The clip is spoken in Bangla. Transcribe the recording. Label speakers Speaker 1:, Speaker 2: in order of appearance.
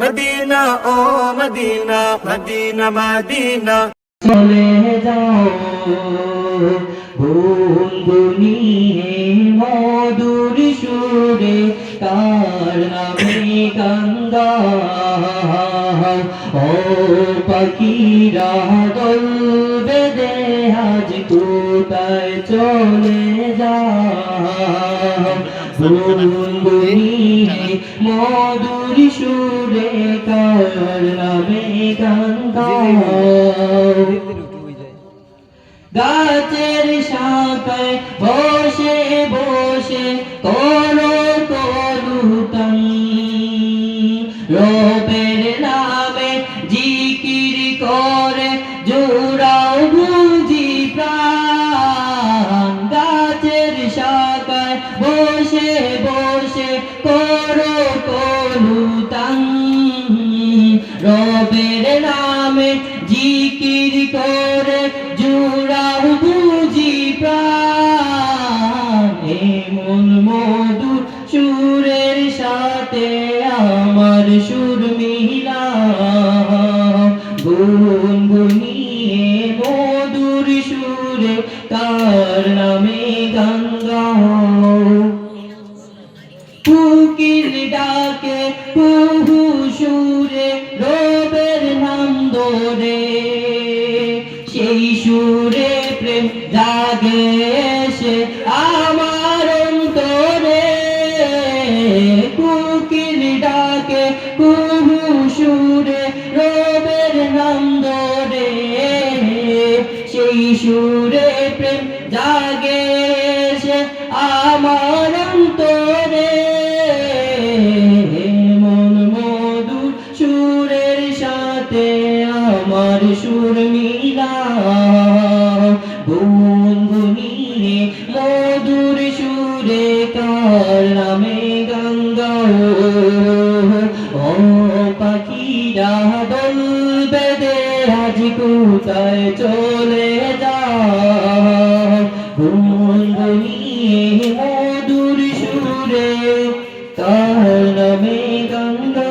Speaker 1: মদিনা, ও মদিনা মদিনা মদিনা।
Speaker 2: চলে যাও গুনগুনিয়ে মধুর সুরে, তার নামে গঙ্গা। ও পাখিরা দল বেদে আজ কোথায় চলে যাও? মধুর সুরে তার নামে গঙ্গা গাছের শাখায় বসে বসে করো করুতম রবের নামে জিকির করে জোড়াও জিকির করে জুড়াও বুঝি প্রাণ। মন মধু সুরের সাথে আমার সুর মিলা গুনগুনিয়ে মধুর সুরে তার নামে গঙ্গা কুকিল ডাকে কুহু সুরে রবের সুরে প্রেম জাগে এসে আমার অন্তরে। কুকিল ডাকে, কুহু সুরে রবের নাম দোরে সেই সুরে প্রেম জাগে এসে আমার অন্তরে। মন মধুর সুরের সাথে আমার সুর গুনগুনিয়ে মধুর সুরে কার নামে গঙ্গা ও পাখিরা বলবে দে আজ কোথায় চলে যা গুনগুনিয়ে মধুর সুরে কার নামে গঙ্গা